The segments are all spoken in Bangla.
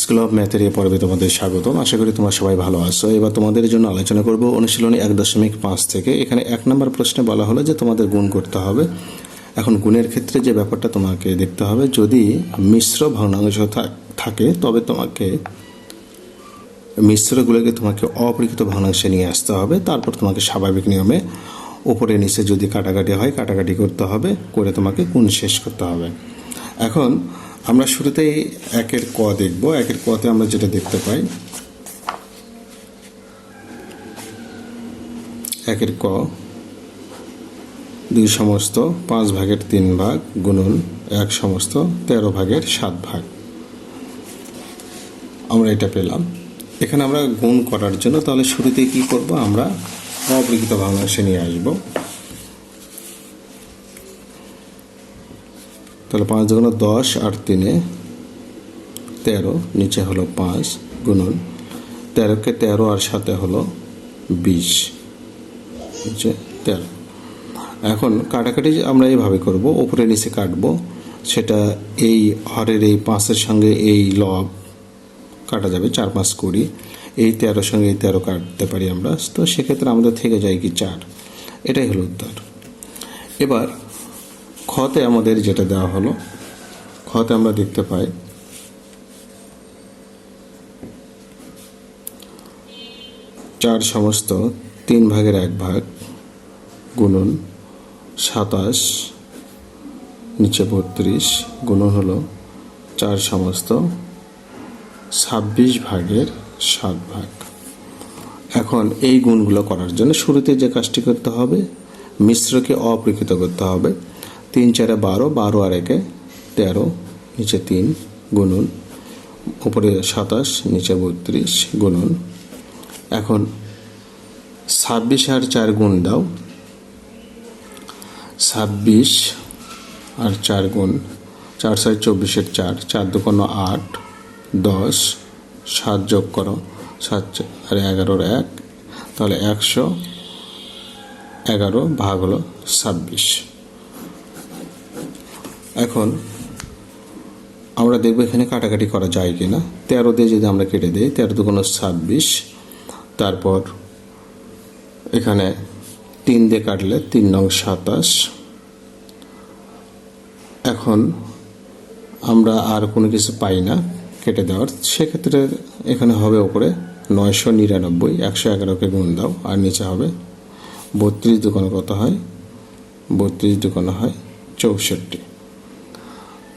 স্কুল অফ ম্যাথের এই পর্বে তোমাদের স্বাগতম। আশা করি তোমরা সবাই ভালো আছো। এবার তোমাদের জন্য আলোচনা করব অনুশীলনী এক দশমিক পাঁচ থেকে। এখানে এক নম্বর প্রশ্নে বলা হলো যে তোমাদের গুণ করতে হবে। এখন গুণের ক্ষেত্রে যে ব্যাপারটা তোমাকে দেখতে হবে, যদি মিশ্র ভগ্নাংশ থাকে, তবে তোমাকে মিশ্রগুলোকে তোমাকে অপরিকৃত ভগ্নাংশে নিয়ে আসতে হবে। তারপর তোমাকে স্বাভাবিক নিয়মে উপরে নিচে যদি কাটাকাটি হয়, কাটাকাটি করতে হবে, করে তোমাকে গুণ শেষ করতে হবে। এখন আমরা শুরুতেই একের ক দেখব। একের কতে আমরা যেটা দেখতে পাই, একের ক, দুই সমস্ত, পাঁচ ভাগের তিন ভাগ, গুণন এক সমস্ত, তেরো ভাগের সাত ভাগ। আমরা এটা পেলাম। এখানে আমরা গুণ করার জন্য তাহলে শুরুতেই কি করব? আমরা অপরিকৃত ভগ্নাংশে নিয়ে আসব। তাহলে পাঁচ দুগুণ দশ আর তিনে তেরো, নিচে হলো পাঁচ গুণন। তেরোকে তেরো আর সাথে হলো বিশ। নিচে তেরো। এখন কাটাকাটি আমরা এইভাবে করব, উপরে নিচে কাটবো। সেটা এই হরের এই পাঁচের সঙ্গে এই লব কাটা যাবে, চার পাঁচ কুড়ি। এই তেরোর সঙ্গে এই তেরো কাটতে পারি আমরা। তো সেক্ষেত্রে আমাদের থেকে যায় কি চার। এটাই হলো উত্তর। এবার খতে আমাদের যেটা দেওয়া হলো খতে আমরা দেখতে পাই। চার সমস্ত তিন ভাগের এক ভাগ গুণন সাতাশ, নিচে বত্রিশ, গুণন হলো চার সমস্ত ছাব্বিশ ভাগের সাত ভাগ। এখন এই গুণগুলো করার জন্য শুরুতে যে কাজটি করতে হবে, মিশ্রকে অপরিকৃত করতে হবে। তিন চারে বারো বারো আর একে তেরো, নিচে তিন গুনুন উপরে সাতাশ, নিচে বত্রিশ গুনুন এখন ছাব্বিশ আর চার গুণ দাও। ছাব্বিশ আর চার গুণ, চার ছয় চব্বিশের চার চার দুকোনো আট, দশ, সাত যোগ করো, সাত আর এগারোর এক, তাহলে একশো এগারো ভাগ হলো ছাব্বিশ। এখন আমরা দেখব এখানে কাটাকাটি করা যায় কি না তেরো দিয়ে যদি আমরা কেটে দিই, তেরো দুগুণ ছাব্বিশ। তারপর এখানে তিন দিয়ে কাটলে তিন নং সাতাশ। এখন আমরা আর কোনো কিছু পাই না কেটে দেওয়ার। সেক্ষেত্রে এখানে হবে ওপরে নয়শো নিরানব্বই, একশো এগারোকে গুণ দাও, আর নিচে হবে বত্রিশ দোকানে কত হয়? বত্রিশ দোকানে হয় চৌষট্টি।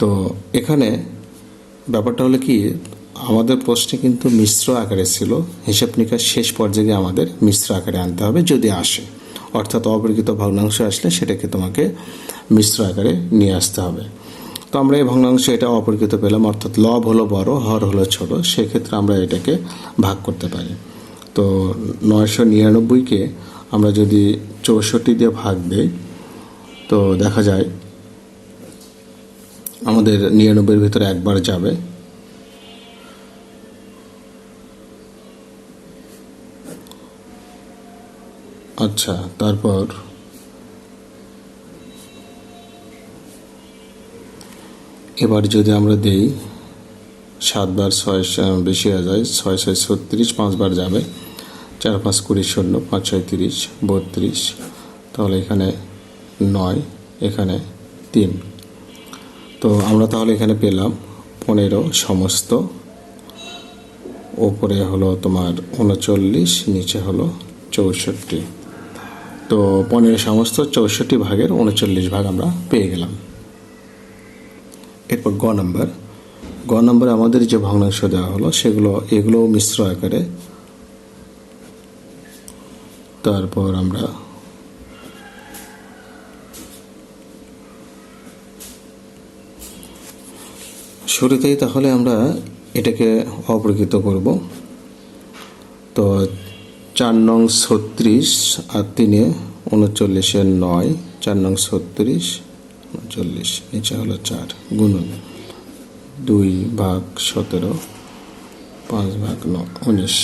তো এখানে ব্যাপারটা হলো কি, আমাদের প্রশ্নে কিন্তু মিশ্র আকারে ছিল। হিসাব নিকাশ শেষ পর্যায়ে আমাদের মিশ্র আকারে আনতে হবে যদি আসে। অর্থাৎ অপরিকৃত ভগ্নাংশ আসলে সেটাকে তোমাকে মিশ্র আকারে নিয়ে আসতে হবে। তো আমরা এই ভগ্নাংশ এটা অপরিকৃত পেলাম, অর্থাৎ লব হলো বড়, হর হলো ছোট, সেক্ষেত্রে আমরা এটাকে ভাগ করতে পারি। তো নয়শো নিরানব্বইকে আমরা যদি চৌষট্টি দিয়ে ভাগ দেই, তো দেখা যায় আমাদের নিরানব্বইয়ের ভিতরে একবার যাবে। আচ্ছা তারপর? এবার যদি আমরা দেই, সাতবার ছয় বেশি হয়ে যায়, ছয় ছয় ছত্রিশ, পাঁচবার যাবে। চার পাঁচ কুড়ি শূন্য, পাঁচ ছয় তিরিশ, বত্রিশ, তাহলে এখানে নয়, এখানে তিন। তো আমরা তাহলে এখানে পেলাম পনেরো সমস্ত। ওপরে হলো তোমার উনচল্লিশ, নিচে হলো চৌষট্টি। তো পনেরো সমস্ত চৌষট্টি ভাগের উনচল্লিশ ভাগ আমরা পেয়ে গেলাম। এরপর গ নাম্বার। গ নম্বরে আমাদের যে ভগ্নাংশ দেওয়া হলো, সেগুলো, এগুলো মিশ্র আকারে। তারপর আমরা শুরুতেই তাহলে আমরা এটাকে অপরিকৃত করব। তো চার নং ছত্রিশ আর তিনে উনচল্লিশের নয়, চার নং ছত্রিশ, উনচল্লিশ, নিচে হলো চার, গুণন দুই ভাগ সতেরো, পাঁচ ভাগ ন, উনিশ।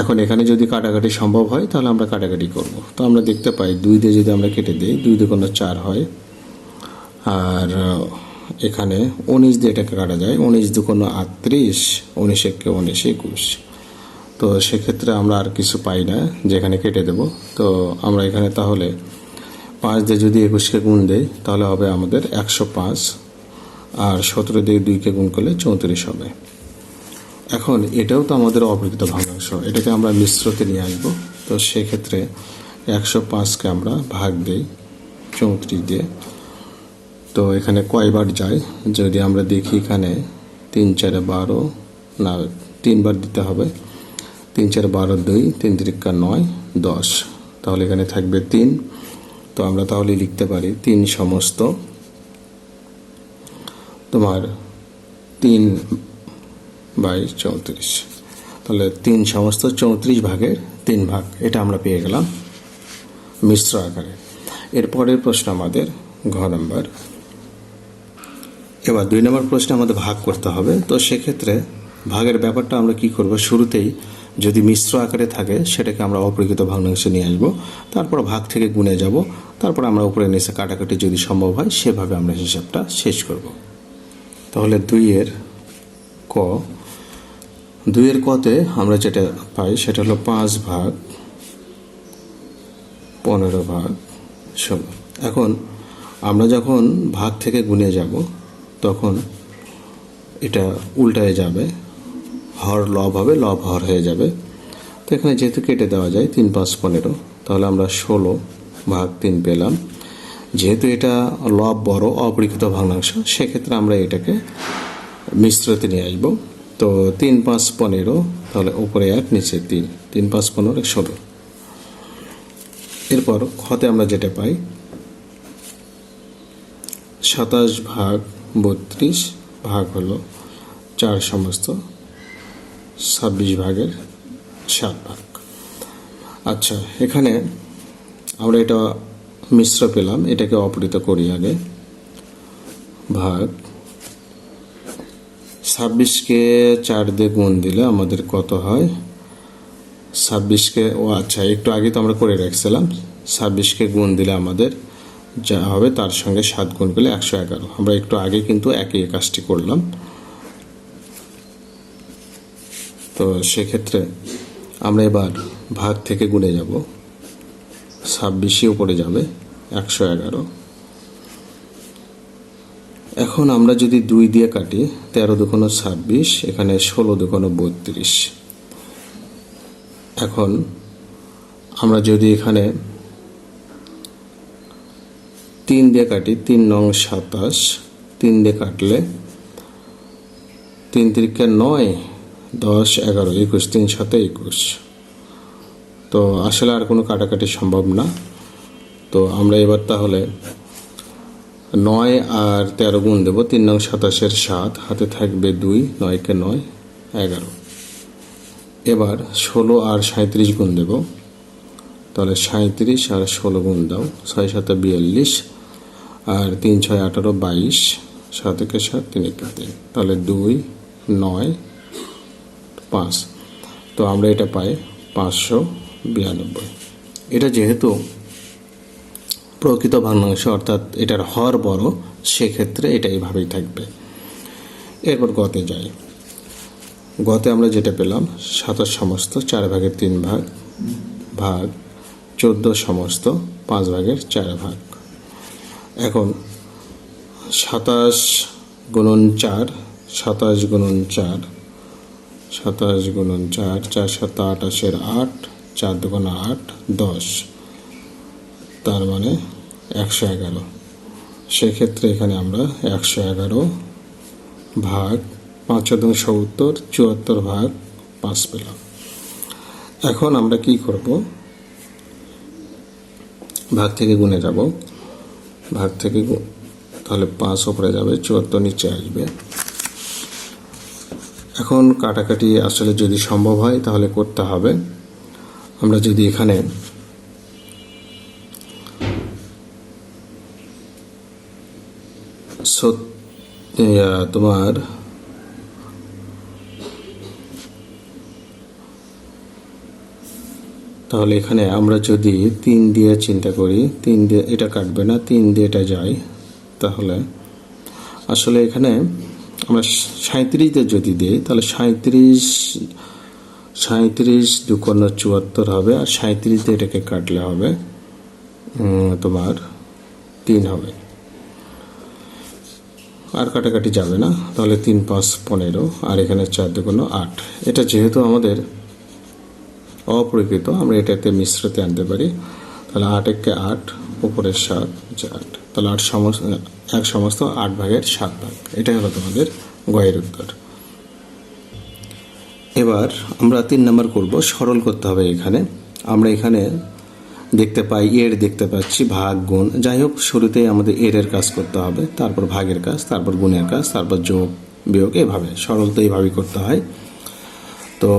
এখন এখানে যদি কাটাকাটি সম্ভব হয়, তাহলে আমরা কাটাকাটি করব। তো আমরা দেখতে পাই দুই দিয়ে যদি আমরা কেটে দিই দুই দিয়ে কোনো চার হয়। আর এখানে উনিশ দিয়ে এটাকে কাটা যায়। উনিশ দু কোনো আটত্রিশ, উনিশ একে উনিশ, একুশ। তো সেক্ষেত্রে আমরা আর কিছু পাই না, যেখানে কেটে দেব। তো আমরা এখানে তাহলে পাঁচ দিয়ে যদি একুশকে গুণ দেই, তাহলে হবে আমাদের একশো পাঁচ। আর সতেরো দিয়ে দুইকে গুণ করলে চৌত্রিশ হবে। এখন এটাও তো আমাদের অপরিকৃত ভগ্নাংশ এটাকে আমরা মিশ্রতে নিয়ে আসব। তো সেক্ষেত্রে একশো পাঁচকে আমরা ভাগ দিই, চৌত্রিশ দিয়ে। তো এখানে কয়বার যায়? যদি আমরা দেখি এখানে তিন, চারে, বারো, না, তিনবার দিতে হবে। তিন, চার, বারো, দুই, তিন তিরিকা নয়, দশ। তাহলে এখানে থাকবে তিন। তো আমরা তাহলে লিখতে পারি তিন সমস্ত। তোমার তিন বাই চৌত্রিশ। তাহলে তিন সমস্ত চৌত্রিশ ভাগের তিন ভাগ, এটা আমরা পেয়ে গেলাম মিশ্র আকারে। এরপরের প্রশ্ন আমাদের ঘ নম্বর। এবার দুই নম্বর প্রশ্নে আমাদের ভাগ করতে হবে। তো সেক্ষেত্রে ভাগের ব্যাপারটা আমরা কি করব? শুরুতেই যদি মিশ্র আকারে থাকে, সেটাকে আমরা অপরিকৃত ভগ্নাংশে নিয়ে আসব। তারপর ভাগ থেকে গুনে যাব। তারপর আমরা উপরে নিচে কাটাকাটি যদি সম্ভব হয়, সেভাবে আমরা হিসাবটা শেষ করব। তাহলে দুইয়ের ক। দুইয়ের কতে আমরা যেটা পাই, সেটা হলো পাঁচ ভাগ পনেরো ভাগ ষোলো। এখন আমরা যখন ভাগ থেকে গুনে যাব তখন এটা উল্টায় যাবে। হর লব হবে, লব হর হয়ে যাবে। তো এখানে যেহেতু কেটে দেওয়া যায়, তিন পাঁচ পনেরো, তাহলে আমরা ষোলো ভাগ তিন পেলাম। যেহেতু এটা লব বড় অপরিকৃত ভগ্নাংশ, সেক্ষেত্রে আমরা এটাকে মিশ্রতে নিয়ে আসব। তো তিন পাঁচ পনেরো, তাহলে উপরে এক, নিচে তিন তিন পাঁচ পনেরো ষোলো। এরপর খতে আমরা যেটা পাই, সাতাশ ভাগ বত্রিশ ভাগ হলো চার সমস্ত ছাব্বিশ ভাগের সাত ভাগ। আচ্ছা এখানে আমরা এটা মিশ্র পেলাম, এটাকে অপরিত করি আগে। ভাগ ছাব্বিশকে চার দিয়ে গুণ দিলে আমাদের কত হয়? ছাব্বিশকে, ও আচ্ছা একটু আগে তো আমরা করে রাখছিলাম। ছাব্বিশকে গুণ দিলে আমাদের যা হবে তার সঙ্গে সাত গুণ করলে একশো এগারো। আমরা একটু আগে কিন্তু একই কাজটি করলাম। তো সেক্ষেত্রে আমরা এবার ভাগ থেকে গুণে যাব। ছাব্বিশে উপরে যাবে একশো এগারো। এখন আমরা যদি দুই দিয়ে কাটি, তেরো দুকোনো ছাব্বিশ, এখানে ষোলো দুকোনো বত্রিশ। এখন আমরা যদি এখানে তিন দিয়ে কাটি, তিন নং সাতাশ, তিন দিয়ে কাটলে তিন তিরিকে নয়, দশ, এগারো, একুশ, তিন সাথে একুশ। তো আসলে আর কোনো কাটাকাটি সম্ভব না। তো আমরা এবার তাহলে নয় আর তেরো গুণ দেবো, তিন নং সাতাশের সাত, হাতে থাকবে দুই, নয়কে নয়, এগারো। এবার ষোলো আর সাঁত্রিশ গুণ দেব। তাহলে সাঁত্রিশ আর ষোলো গুণ দাও, ছয় সাতে বিয়াল্লিশ আর তিন ছয় আঠারো বাইশ, সাত একে সাত, তিন একে তিন। তাহলে দুই, নয়, পাঁচ। তো আমরা এটা পাই পাঁচশো বিরানব্বই। এটা যেহেতু প্রকৃত ভগ্নাংশ অর্থাৎ এটার হর বড়, সেক্ষেত্রে এটা এইভাবেই থাকবে। এরপর গতে যাই। গতে আমরা যেটা পেলাম, সাতাশ সমস্ত, চার ভাগের তিন ভাগ ভাগ চোদ্দ সমস্ত, পাঁচ ভাগের চার ভাগ। এখন সাতাশ গুণন চার, সাতাশ গুণন চার, সাতাশ গুণন চার চার সাত আটাশের আট, চার দুগুণ আট, দশ। তার মানে একশো এগারো। সেক্ষেত্রে এখানে আমরা একশো এগারো ভাগ পাঁচ দুই সত্তর চুয়াত্তর ভাগ পাঁচ পেলাম। এখন আমরা কি করব? ভাগ থেকে গুণে যাব। ভাগ থেকে তাহলে পাঁচ ওপরে যাবে, চুয়াত্তর নিচে আসবে। এখন কাটাকাটি আসলে যদি সম্ভব হয়, তাহলে করতে হবে। আমরা যদি এখানে তোমার তাহলে এখানে আমরা যদি তিন দিয়ে চিন্তা করি, তিন দিয়ে এটা কাটবে না, তিন দিয়ে এটা যায়, তাহলে আসলে এখানে আমরা সাঁত্রিশ দিয়ে যদি দিই, তাহলে সাঁত্রিশ সাঁত্রিশ দুকর্ণ চুয়াত্তর হবে, আর সাঁত্রিশ দিয়ে এটাকে কাটলে হবে তোমার তিন হবে। আর কাটাকাটি যাবে না, তাহলে তিন পাঁচ পনেরো, আর এখানে চার দুগুণ আট। এটা যেহেতু আমাদের অপরিকৃত, আমরা এটাতে মিশ্রতে আনতে পারি। তাহলে আট একে আট, উপরের সাত নিচে আট। তাহলে আট সমস্ত এক সমস্ত আট ভাগের সাত ভাগ। এটাই হলো তোমাদের গয়ের উত্তর। এবার আমরা তিন নম্বর করব, সরল করতে হবে এখানে। আমরা এখানে দেখতে পাই, এর দেখতে পাচ্ছি ভাগ, গুণ। যাই হোক, শুরুতেই আমাদের এর এর কাজ করতে হবে, তারপর ভাগের কাজ, তারপর গুণের কাজ, তারপর যোগ, বিয়োগ, এভাবে। সরল তো এইভাবেই করতে হয়। তো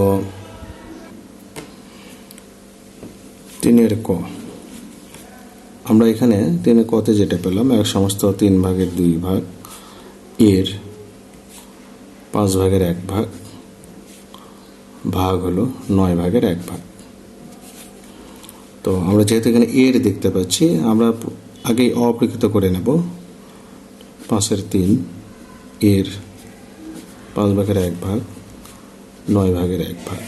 তিনের ক। আমরা এখানে তিনের কতে যেটা পেলাম, এক সমস্ত তিন ভাগের দুই ভাগ, এর পাঁচ ভাগের এক ভাগ ভাগ হলো নয় ভাগের এক ভাগ। তো আমরা যেহেতু এখানে এর দেখতে পাচ্ছি, আমরা আগেই অপরিকৃত করে নেব। পাঁচের তিন, এর পাঁচ ভাগের এক ভাগ, নয় ভাগের এক ভাগ।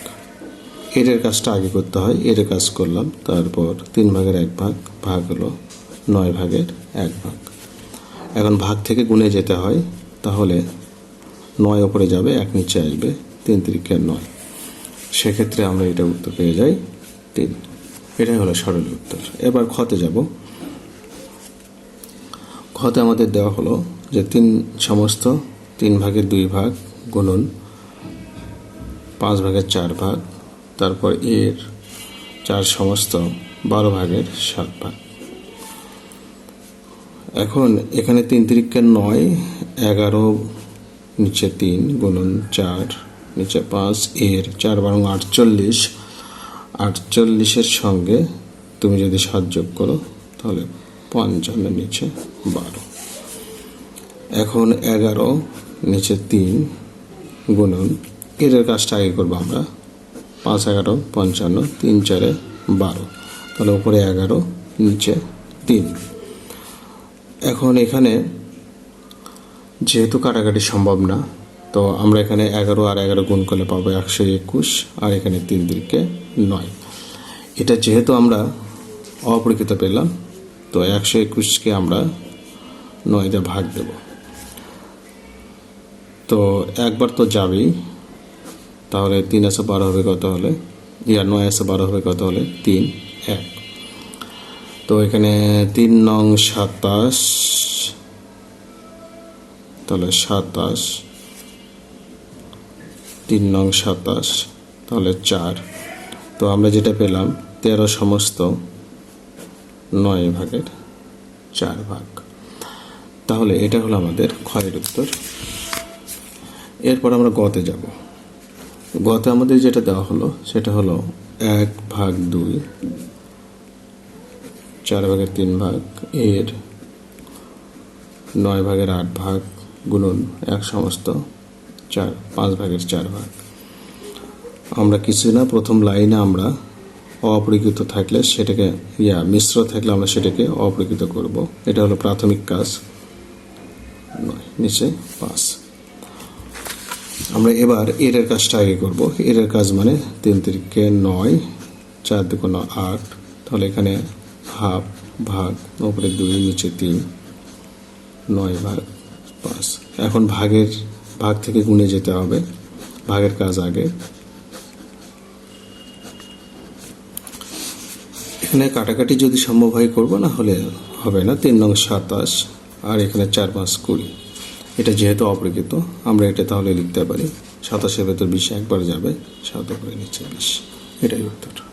এর কাজটা আগে করতে হয় এর কাজ করলাম, তারপর তিন ভাগের এক ভাগ ভাগ হলো নয় ভাগের এক ভাগ। এখন ভাগ থেকে গুণে যেতে হয়, তাহলে নয় ওপরে যাবে, এক নিচে আসবে, তিন তিরিখের নয়। সেক্ষেত্রে আমরা এটা উত্তর পেয়ে যাই, তিন। এটাই হলো সরল উত্তর। এবার খতে যাব। খতে আমাদের দেওয়া হলো যে তিন সমস্ত, তিন ভাগের দুই ভাগ গুণন পাঁচ ভাগের চার ভাগ তারপর এর চার সমস্ত বারো ভাগের সাত ভাগ। এখন এখানে তিন তিরিখকে নয়, এগারো নিচে তিন গুণন চার নিচে পাঁচ, এর চার বারো আটচল্লিশ। আটচল্লিশের সঙ্গে তুমি যদি সাত যোগ করো, তাহলে পঞ্চান্ন নিচে বারো। এখন এগারো নিচে তিন গুণন, এর কাজটা আগে করব আমরা। পাঁচ এগারো, পঞ্চান্ন, তিন চারে বারো। তাহলে উপরে এগারো, নিচে তিন। এখন এখানে যেহেতু কাটাকাটি সম্ভব না, তো আমরা এখানে এগারো আর এগারো গুণ করলে পাবো একশো একুশ, আর এখানে তিন দিকে নয়। এটা যেহেতু আমরা অপরিকৃত পেলাম, তো একশো একুশকে আমরা নয় দিয়ে ভাগ দেব। তো একবার তো যাবেই তাহলে তিন আসে বারো হবে কত হলে? ইয়া, নয় আসে বারো হবে কত হলে? তিন, এক। তো এখানে তিন নং সাতাশ, তাহলে সাতাশ। তিন নং সাতাশ, তাহলে চার। তো আমরা যেটা পেলাম, তেরো সমস্ত নয় ভাগের চার ভাগ। তাহলে এটা হলো আমাদের ক্ষয়ের উত্তর। এরপর আমরা গতে যাব। গতে আমাদের যেটা দেওয়া হলো, সেটা হলো এক ভাগ দুই, চার ভাগের তিন ভাগ এর নয় ভাগের আট ভাগ গুণন এক সমস্ত চার, পাঁচ ভাগের চার ভাগ। আমরা কিছু না, প্রথম লাইনে আমরা অপরিকৃত থাকলে সেটাকে, ইয়া, মিশ্র থাকলে আমরা সেটাকে অপরিকৃত করব। এটা হলো প্রাথমিক কাজ। নয়, নিচে পাঁচ। আমরা এবার এর কাজটা আগে করব। এর কাজ মানে তিন তিরিখে নয়, চার দুগুণ আট, তাহলে এখানে হাফ ভাগ ওপরে দুই, নিচে তিন, নয় ভাগ পাঁচ। এখন ভাগের, ভাগ থেকে গুণে যেতে হবে। ভাগের কাজ আগে। এখানে কাটাকাটি যদি সম্ভব হয় করব, না হলে হবে না। তিন নং সাতাশ, আর এখানে চার পাঁচ কুড়ি। এটা যেহেতু অপরিকৃত আমরা এটা তাহলে লিখতে পারি। সাতাশের ভেতর বিশ একবার যাবে সাত নিচে বিশ। এটাই উত্তর।